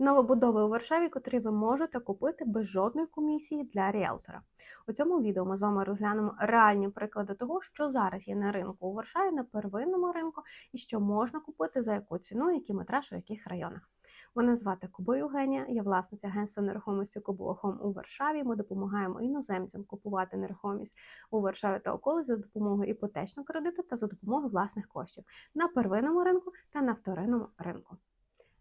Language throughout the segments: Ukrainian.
Новобудови у Варшаві, котрі ви можете купити без жодної комісії для ріелтора. У цьому відео ми з вами розглянемо реальні приклади того, що зараз є на ринку у Варшаві, на первинному ринку, і що можна купити за яку ціну, який метраж у яких районах. Мене звати Кубо Євгенія, я власниця агентства нерухомості Кубо Хом у Варшаві. Ми допомагаємо іноземцям купувати нерухомість у Варшаві та околиці за допомогою іпотечного кредиту та за допомогою власних коштів на первинному ринку та на вторинному ринку.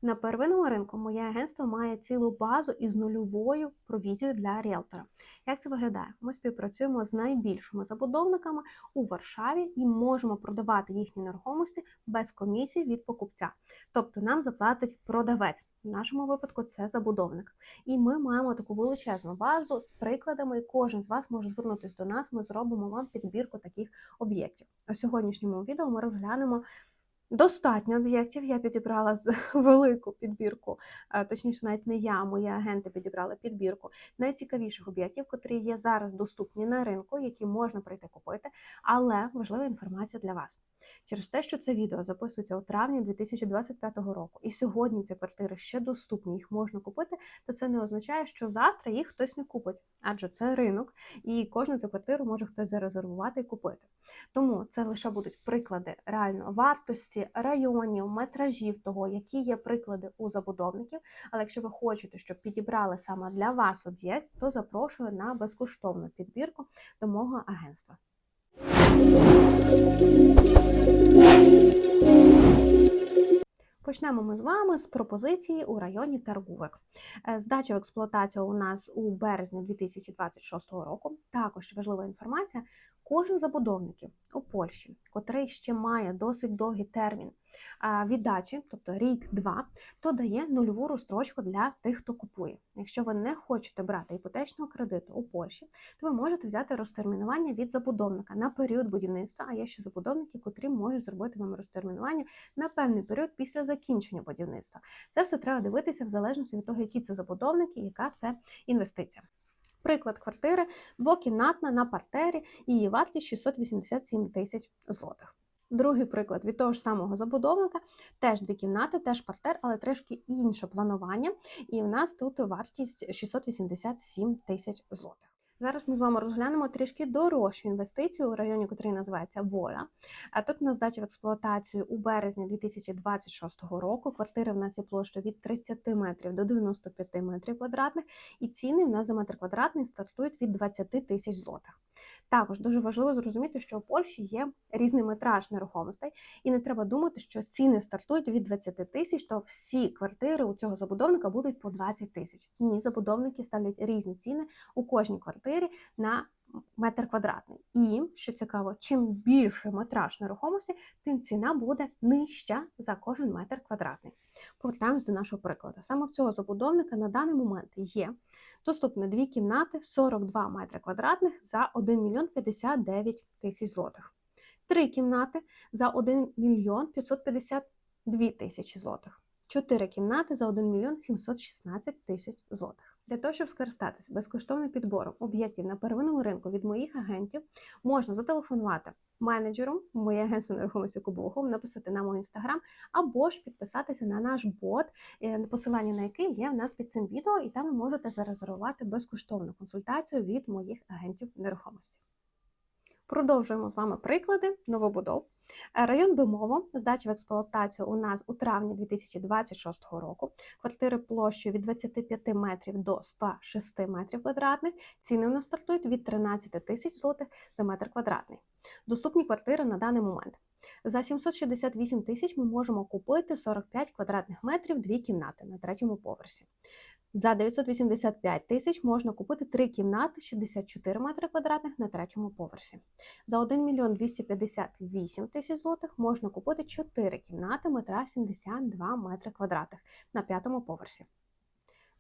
На первинному ринку моє агентство має цілу базу із нульовою провізією для ріелтора. Як це виглядає? Ми співпрацюємо з найбільшими забудовниками у Варшаві і можемо продавати їхні нерухомості без комісії від покупця. Тобто нам заплатить продавець. В нашому випадку це забудовник. І ми маємо таку величезну базу з прикладами, і кожен з вас може звернутися до нас. Ми зробимо вам підбірку таких об'єктів. У сьогоднішньому відео ми розглянемо. Достатньо об'єктів. Я підібрала з велику підбірку, е, точніше, навіть не я, мої агенти підібрали підбірку найцікавіших об'єктів, котрі є зараз доступні на ринку, які можна прийти купити. Але важлива інформація для вас. Через те, що це відео записується у травні 2025 року, і сьогодні ці квартири ще доступні, їх можна купити, то це не означає, що завтра їх хтось не купить, адже це ринок, і кожну цю квартиру може хтось зарезервувати і купити. Тому це лише будуть приклади реально вартості кількості районів, метражів того, які є приклади у забудовників. Але якщо ви хочете, щоб підібрали саме для вас об'єкт, то запрошую на безкоштовну підбірку до мого агентства. Почнемо ми з вами з пропозиції у районі Таргувек. Е, здача в експлуатацію у нас у березні 2026 року. Також важлива інформація: кожен забудовників у Польщі, котрий ще має досить довгий термін віддачі, тобто рік-два, то дає нульову розстрочку для тих, хто купує. Якщо ви не хочете брати іпотечного кредиту у Польщі, то ви можете взяти розтермінування від забудовника на період будівництва. А є ще забудовники, котрі можуть зробити вам розтермінування на певний період після закінчення будівництва. Це все треба дивитися в залежності від того, які це забудовники, яка це інвестиція. Приклад квартири двокімнатна на партері, її вартість 687 тисяч злотих. Другий приклад від того ж самого забудовника, теж дві кімнати, теж партер, але трішки інше планування. І в нас тут вартість 687 тисяч злотих. Зараз ми з вами розглянемо трішки дорожчу інвестицію у районі, який називається Воля. А тут на здачі в експлуатацію у березні 2026 року. Квартири в нас є площа від 30 метрів до 95 метрів квадратних, і ціни в нас за метр квадратний стартують від 20 тисяч злотих. Також дуже важливо зрозуміти, що у Польщі є різний метраж нерухомостей, і не треба думати, що ціни стартують від 20 тисяч, то всі квартири у цього забудовника будуть по 20 тисяч. Ні, забудовники ставлять різні ціни у кожній квартирі на метр квадратний. І, що цікаво, чим більше метраж нерухомості, тим ціна буде нижча за кожен метр квадратний. Повертаємось до нашого прикладу. Саме в цього забудовника на даний момент є доступно дві кімнати 42 метри квадратних за 1 мільйон 59 тисяч злотих. Три кімнати за 1 мільйон 552 тисячі злотих. Чотири кімнати за 1 мільйон 716 тисяч злотих. Для того, щоб скористатися безкоштовним підбором об'єктів на первинному ринку від моїх агентів, можна зателефонувати менеджеру, моє агентство нерухомості Кубогом, написати на мій інстаграм, або ж підписатися на наш бот, е, посилання на який є в нас під цим відео, і там ви можете зарезервувати безкоштовну консультацію від моїх агентів нерухомості. Продовжуємо з вами приклади новобудов. Е, район Бимово, здача в експлуатацію у нас у травні 2026 року. Квартири площею від 25 метрів до 106 метрів квадратних. Ціни у нас стартують від 13 тисяч злотих за метр квадратний. Доступні квартири на даний момент. За 768 тисяч ми можемо купити 45 квадратних метрів дві кімнати на третьому поверсі. За 985 тисяч можна купити три кімнати 64 метри квадратних на третьому поверсі. За 1 мільйон 258 тисяч злотих можна купити 4 кімнати метра 72 метри квадратних на п'ятому поверсі.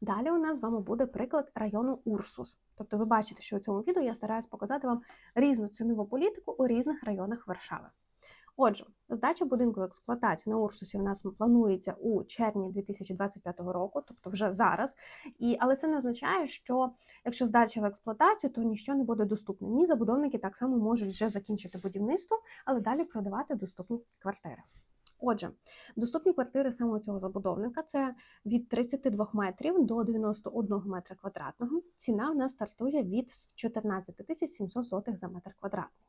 Далі у нас з вами буде приклад району Урсус. Тобто ви бачите, що у цьому відео я стараюсь показати вам різну цінову політику у різних районах Варшави. Отже, здача будинку в експлуатацію на Урсусі у нас планується у червні 2025 року, тобто вже зараз. І, Але це не означає, що якщо здача в експлуатацію, то нічого не буде доступне. Ні, забудовники так само можуть вже закінчити будівництво, але далі продавати доступні квартири. Отже, доступні квартири саме цього забудовника це від 32 метрів до 91 метра квадратного. Ціна в нас стартує від 14 тисяч 700 злотих за метр квадратний.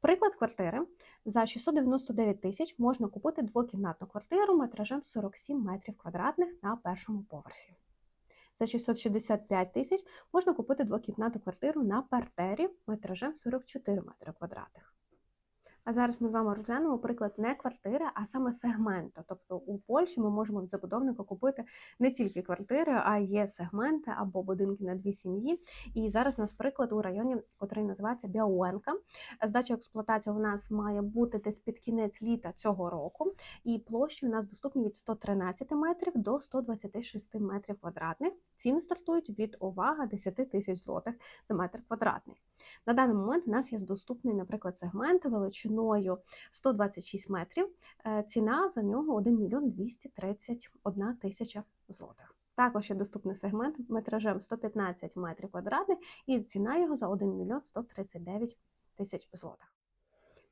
Приклад квартири за 699 тисяч можна купити двокімнатну квартиру метражем 47 метрів квадратних на першому поверсі. За 665 тисяч можна купити двокімнатну квартиру на партері метражем 44 метри квадратних. А зараз ми з вами розглянемо приклад не квартири, а саме сегменту. Тобто у Польщі ми можемо від забудовника купити не тільки квартири, а є сегменти або будинки на дві сім'ї. І зараз у нас приклад у районі, який називається Біауенка. Здача в експлуатацію у нас має бути десь під кінець літа цього року, і площі у нас доступні від 113 метрів до 126 метрів квадратних. Ціни стартують від увага 10 тисяч злотих за метр квадратний. На даний момент у нас є доступний, наприклад, сегмент величиною 126 метрів. Е, Ціна за нього 1 мільйон 231 тисяча злотих. Також є доступний сегмент метражем 115 метрів квадратних, і ціна його за 1 мільйон 139 тисяч злотих.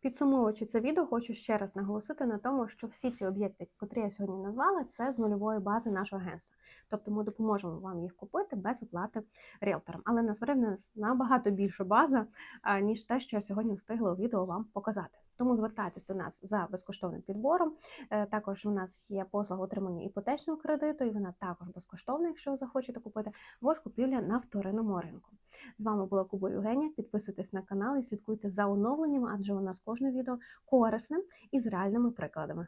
Підсумовуючи це відео, хочу ще раз наголосити на тому, що всі ці об'єкти, які я сьогодні назвала, це з нульової бази нашого агентства. Тобто ми допоможемо вам їх купити без оплати ріелторам. Але насправді нас набагато більша база, ніж те, що я сьогодні встигла у відео вам показати. Тому звертайтесь до нас за безкоштовним підбором. Е, Також у нас є послуга отримання іпотечного кредиту, і вона також безкоштовна, якщо ви захочете купити, або ж купівля на вторинному ринку. З вами була Куба Євгенія. Підписуйтесь на канал і слідкуйте за оновленнями, адже у нас кожне відео корисним і з реальними прикладами.